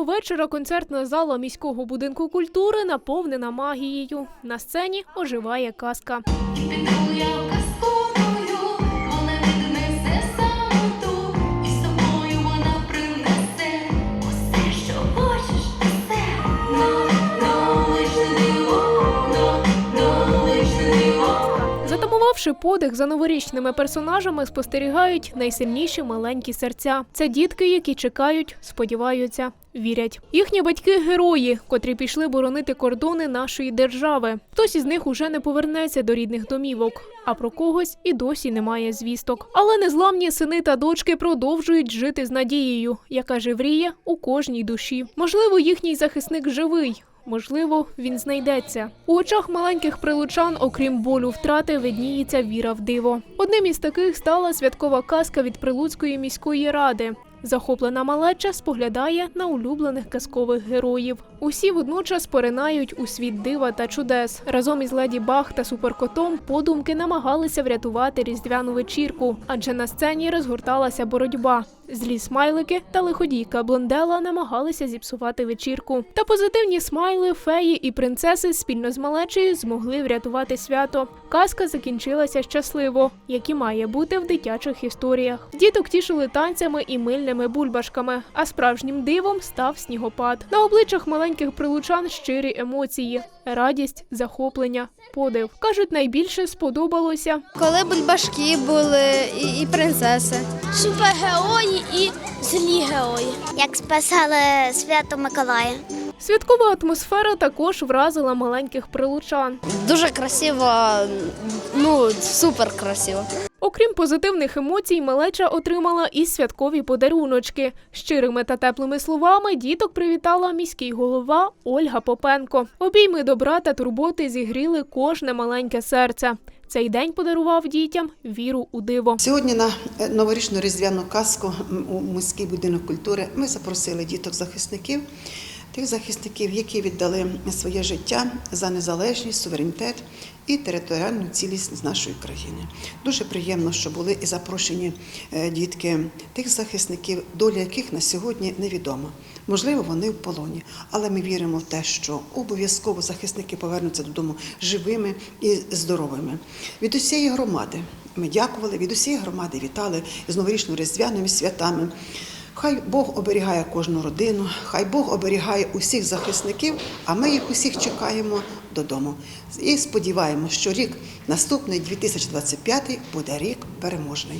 новорічного вечора концертна зала міського будинку культури наповнена магією. На сцені оживає казка. Затамувавши подих за новорічними персонажами, спостерігають найсильніші маленькі серця. Це дітки, які чекають, сподіваються, вірять. Їхні батьки герої, котрі пішли боронити кордони нашої держави. Хтось із них уже не повернеться до рідних домівок, а про когось і досі немає звісток. Але незламні сини та дочки продовжують жити з надією, яка живріє у кожній душі. Можливо, їхній захисник живий. Можливо, він знайдеться. У очах маленьких прилучан, окрім болю втрати, видніється віра в диво. Одним із таких стала святкова казка від Прилуцької міської ради. Захоплена малеча споглядає на улюблених казкових героїв. Усі водночас поринають у світ дива та чудес. Разом із леді Бах та суперкотом подумки намагалися врятувати різдвяну вечірку, адже на сцені розгорталася боротьба. Злі смайлики та лиходійка Блондела намагалися зіпсувати вечірку. Та позитивні смайли, феї і принцеси спільно з малечею змогли врятувати свято. Казка закінчилася щасливо, як і має бути в дитячих історіях. Діток тішили танцями і мильними бульбашками, а справжнім дивом став снігопад. На обличчях маленьких прилучан щирі емоції, радість, захоплення, подив. кажуть, найбільше сподобалося Коли бульбашки були і, і принцеси. супергерої і злі герої. Як спасали свято Миколая. Святкова атмосфера також вразила маленьких прилучан. Дуже красиво, ну супер красиво. Окрім позитивних емоцій, малеча отримала і святкові подаруночки. Щирими та теплими словами діток привітала міський голова Ольга Попенко. Обійми добра та турботи зігріли кожне маленьке серце. Цей день подарував дітям віру у диво. Сьогодні на е, новорічну різдвяну казку у міський будинок культури ми запросили діток-захисників, тих захисників, які віддали своє життя за незалежність, суверенітет і територіальну цілісність нашої країни. Дуже приємно, що були і запрошені е, дітки тих захисників, доля яких на сьогодні невідома. Можливо, вони в полоні, але ми віримо в те, що обов'язково захисники повернуться додому живими і здоровими. Від усієї громади ми дякували, від усієї громади вітали з новорічно-різдвяними святами. Хай Бог оберігає кожну родину, хай Бог оберігає усіх захисників, а ми їх усіх чекаємо додому. І сподіваємося, що рік наступний, 2025, буде рік переможний.